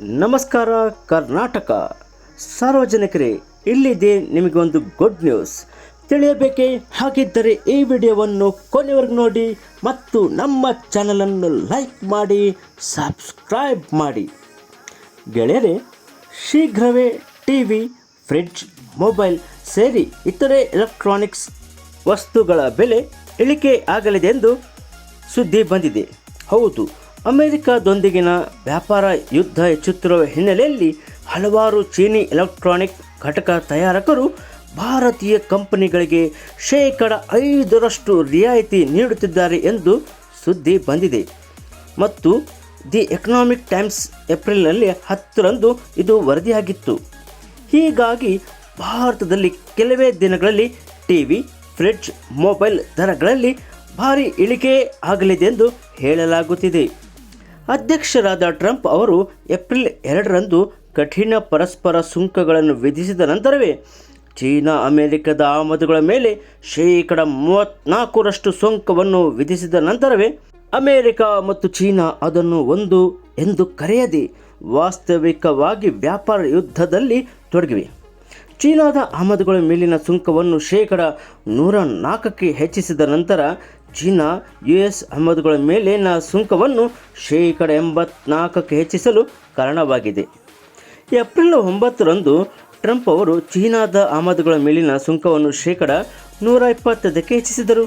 ನಮಸ್ಕಾರ, ಕರ್ನಾಟಕ. ಸಾರ್ವಜನಿಕರೇ, ಇಲ್ಲಿದೆ ನಿಮಗೊಂದು ಗುಡ್ ನ್ಯೂಸ್ ತಿಳಿಯಬೇಕೇ? ಹಾಗಿದ್ದರೆ ಈ ವಿಡಿಯೋವನ್ನು ಕೊನೆವರೆಗೂ ನೋಡಿ ಮತ್ತು ನಮ್ಮ ಚಾನಲನ್ನು ಲೈಕ್ ಮಾಡಿ ಸಬ್ಸ್ಕ್ರೈಬ್ ಮಾಡಿ. ಗೆಳೆಯರೆ, ಶೀಘ್ರವೇ ಟಿ ವಿ ಫ್ರಿಡ್ಜ್ ಮೊಬೈಲ್ ಸೇರಿ ಇತರೆ ಎಲೆಕ್ಟ್ರಾನಿಕ್ಸ್ ವಸ್ತುಗಳ ಬೆಲೆ ಇಳಿಕೆ ಆಗಲಿದೆ ಎಂದು ಸುದ್ದಿ ಬಂದಿದೆ. ಹೌದು ಅಮೆರಿಕದೊಂದಿಗಿನ ವ್ಯಾಪಾರ, ಯುದ್ಧ ಹೆಚ್ಚುತ್ತಿರುವ ಹಿನ್ನೆಲೆಯಲ್ಲಿ ಹಲವಾರು ಚೀನಿ ಎಲೆಕ್ಟ್ರಾನಿಕ್ ಘಟಕ ತಯಾರಕರು ಭಾರತೀಯ ಕಂಪನಿಗಳಿಗೆ ಶೇಕಡ ಐದರಷ್ಟು ರಿಯಾಯಿತಿ ನೀಡುತ್ತಿದ್ದಾರೆ ಎಂದು ಸುದ್ದಿ ಬಂದಿದೆ. ಮತ್ತು ದಿ ಎಕನಾಮಿಕ್ ಟೈಮ್ಸ್ ಏಪ್ರಿಲ್ನಲ್ಲಿ ಹತ್ತರಂದು ಇದು ವರದಿಯಾಗಿತ್ತು. ಹೀಗಾಗಿ ಭಾರತದಲ್ಲಿ ಕೆಲವೇ ದಿನಗಳಲ್ಲಿ ಟಿವಿ, ಫ್ರಿಡ್ಜ್, ಮೊಬೈಲ್ ದರಗಳಲ್ಲಿ ಭಾರಿ ಇಳಿಕೆ ಆಗಲಿದೆ ಎಂದು ಹೇಳಲಾಗುತ್ತಿದೆ. ಅಧ್ಯಕ್ಷರಾದ ಟ್ರಂಪ್ ಅವರು ಏಪ್ರಿಲ್ ಎರಡರಂದು ಕಠಿಣ ಪರಸ್ಪರ ಸುಂಕಗಳನ್ನು ವಿಧಿಸಿದ ನಂತರವೇ ಚೀನಾ, ಅಮೆರಿಕದ ಆಮದುಗಳ ಮೇಲೆ ಶೇಕಡ ಮೂವತ್ನಾಲ್ಕರಷ್ಟು ಸುಂಕವನ್ನು ವಿಧಿಸಿದ ನಂತರವೇ ಅಮೆರಿಕ ಮತ್ತು ಚೀನಾ ಅದನ್ನು ಒಂದು ಎಂದು ಕರೆಯದೆ ವಾಸ್ತವಿಕವಾಗಿ ವ್ಯಾಪಾರ ಯುದ್ಧದಲ್ಲಿ ತೊಡಗಿವೆ. ಚೀನಾದ ಆಮದುಗಳ ಮೇಲಿನ ಸುಂಕವನ್ನು ಶೇಕಡ ನೂರ ನಾಲ್ಕಕ್ಕೆ ಹೆಚ್ಚಿಸಿದ ನಂತರ ಚೀನಾ ಯು ಎಸ್ ಆಮದುಗಳ ಮೇಲಿನ ಸುಂಕವನ್ನು ಶೇಕಡ ಎಂಬತ್ನಾಲ್ಕಕ್ಕೆ ಹೆಚ್ಚಿಸಲು ಕಾರಣವಾಗಿದೆ. ಏಪ್ರಿಲ್ ಒಂಬತ್ತರಂದು ಟ್ರಂಪ್ ಅವರು ಚೀನಾದ ಆಮದುಗಳ ಮೇಲಿನ ಸುಂಕವನ್ನು ಶೇಕಡ ನೂರ ಇಪ್ಪತ್ತದಕ್ಕೆ ಹೆಚ್ಚಿಸಿದರು.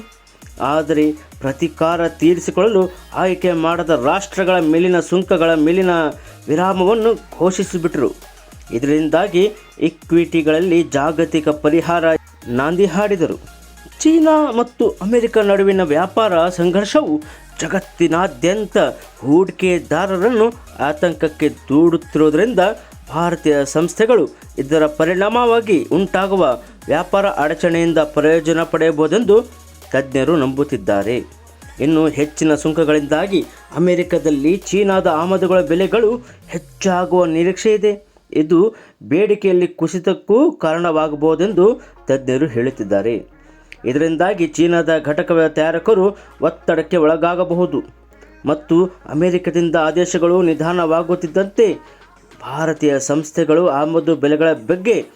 ಆದರೆ ಪ್ರತಿಕಾರ ತೀರಿಸಿಕೊಳ್ಳಲು ಆಯ್ಕೆ ಮಾಡದ ರಾಷ್ಟ್ರಗಳ ಮೇಲಿನ ಸುಂಕಗಳ ಮೇಲಿನ ವಿರಾಮವನ್ನು ಘೋಷಿಸಿಬಿಟ್ರು. ಇದರಿಂದಾಗಿ ಇಕ್ವಿಟಿಗಳಲ್ಲಿ ಜಾಗತಿಕ ಪರಿಹಾರ ನಾಂದಿ ಹಾಡಿದರು. ಚೀನಾ ಮತ್ತು ಅಮೆರಿಕ ನಡುವಿನ ವ್ಯಾಪಾರ ಸಂಘರ್ಷವು ಜಗತ್ತಿನಾದ್ಯಂತ ಹೂಡಿಕೆದಾರರನ್ನು ಆತಂಕಕ್ಕೆ ದೂಡುತ್ತಿರುವುದರಿಂದ ಭಾರತೀಯ ಸಂಸ್ಥೆಗಳು ಇದರ ಪರಿಣಾಮವಾಗಿ ಉಂಟಾಗುವ ವ್ಯಾಪಾರ ಅಡಚಣೆಯಿಂದ ಪ್ರಯೋಜನ ಪಡೆಯಬಹುದೆಂದು ತಜ್ಞರು ನಂಬುತ್ತಿದ್ದಾರೆ. ಇನ್ನು ಹೆಚ್ಚಿನ ಸುಂಕಗಳಿಂದಾಗಿ ಅಮೆರಿಕದಲ್ಲಿ ಚೀನಾದ ಆಮದುಗಳ ಬೆಲೆಗಳು ಹೆಚ್ಚಾಗುವ ನಿರೀಕ್ಷೆ ಇದೆ. ಇದು ಬೇಡಿಕೆಯಲ್ಲಿ ಕುಸಿತಕ್ಕೂ ಕಾರಣವಾಗಬಹುದೆಂದು ತಜ್ಞರು ಹೇಳುತ್ತಿದ್ದಾರೆ. ಇದರಿಂದಾಗಿ ಚೀನಾದ ಘಟಕ ತಯಾರಕರು ಒತ್ತಡಕ್ಕೆ ಒಳಗಾಗಬಹುದು. ಮತ್ತು ಅಮೆರಿಕದಿಂದ ಆದೇಶಗಳು ನಿಧಾನವಾಗುತ್ತಿದ್ದಂತೆ ಭಾರತೀಯ ಸಂಸ್ಥೆಗಳು ಆಮದು ಬೆಲೆಗಳ ಬಗ್ಗೆ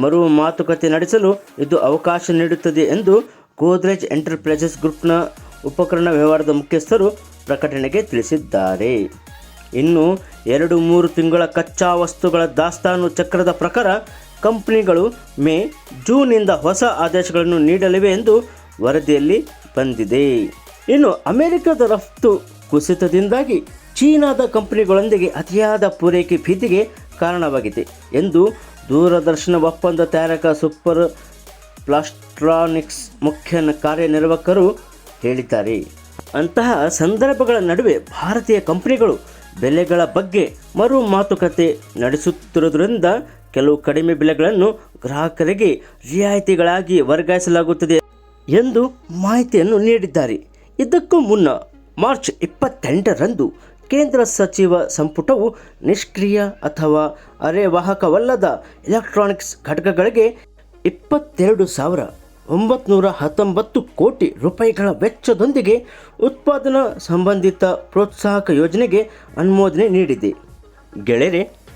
ಮರು ಮಾತುಕತೆ ನಡೆಸಲು ಇದು ಅವಕಾಶ ನೀಡುತ್ತದೆ ಎಂದು ಗೋದ್ರೇಜ್ ಎಂಟರ್ಪ್ರೈಸಸ್ ಗ್ರೂಪ್ನ ಉಪಕರಣ ವ್ಯವಹಾರದ ಮುಖ್ಯಸ್ಥರು ಪ್ರಕಟಣೆಗೆ ತಿಳಿಸಿದ್ದಾರೆ. ಇನ್ನು ಎರಡು ಮೂರು ತಿಂಗಳ ಕಚ್ಚಾ ವಸ್ತುಗಳ ದಾಸ್ತಾನು ಚಕ್ರದ ಪ್ರಕಾರ ಕಂಪನಿಗಳು ಮೇ ಜೂನ್ನಿಂದ ಹೊಸ ಆದೇಶಗಳನ್ನು ನೀಡಲಿವೆ ಎಂದು ವರದಿಯಲ್ಲಿ ಬಂದಿದೆ. ಇನ್ನು ಅಮೆರಿಕದ ರಫ್ತು ಕುಸಿತದಿಂದಾಗಿ ಚೀನಾದ ಕಂಪನಿಗಳೊಂದಿಗೆ ಅತಿಯಾದ ಪೂರೈಕೆ ಭೀತಿಗೆ ಕಾರಣವಾಗಿದೆ ಎಂದು ದೂರದರ್ಶನ ಒಪ್ಪಂದ ತಯಾರಕ ಸೂಪರ್ ಪ್ಲಾಸ್ಟ್ರಾನಿಕ್ಸ್ ಮುಖ್ಯ ಕಾರ್ಯನಿರ್ವಾಹಕರು ಹೇಳಿದ್ದಾರೆ. ಅಂತಹ ಸಂದರ್ಭಗಳ ನಡುವೆ ಭಾರತೀಯ ಕಂಪನಿಗಳು ಬೆಲೆಗಳ ಬಗ್ಗೆ ಮರು ಮಾತುಕತೆ ನಡೆಸುತ್ತಿರುವುದರಿಂದ ಕೆಲವು ಕಡಿಮೆ ಬೆಲೆಗಳನ್ನು ಗ್ರಾಹಕರಿಗೆ ರಿಯಾಯಿತಿಗಳಾಗಿ ವರ್ಗಾಯಿಸಲಾಗುತ್ತದೆ ಎಂದು ಮಾಹಿತಿಯನ್ನು ನೀಡಿದ್ದಾರೆ. ಇದಕ್ಕೂ ಮುನ್ನ ಮಾರ್ಚ್ ಇಪ್ಪತ್ತೆಂಟರಂದು ಕೇಂದ್ರ ಸಚಿವ ಸಂಪುಟವು ನಿಷ್ಕ್ರಿಯ ಅಥವಾ ಅರೆವಾಹಕವಲ್ಲದ ಎಲೆಕ್ಟ್ರಾನಿಕ್ಸ್ ಘಟಕಗಳಿಗೆ ಇಪ್ಪತ್ತೆರಡು ಸಾವಿರ ಒಂಬತ್ನೂರ ಹತ್ತೊಂಬತ್ತು ಕೋಟಿ ರೂಪಾಯಿಗಳ ವೆಚ್ಚದೊಂದಿಗೆ ಉತ್ಪಾದನಾ ಸಂಬಂಧಿತ ಪ್ರೋತ್ಸಾಹಕ ಯೋಜನೆಗೆ ಅನುಮೋದನೆ ನೀಡಿದೆ. ಗೆಳೆಯರೆ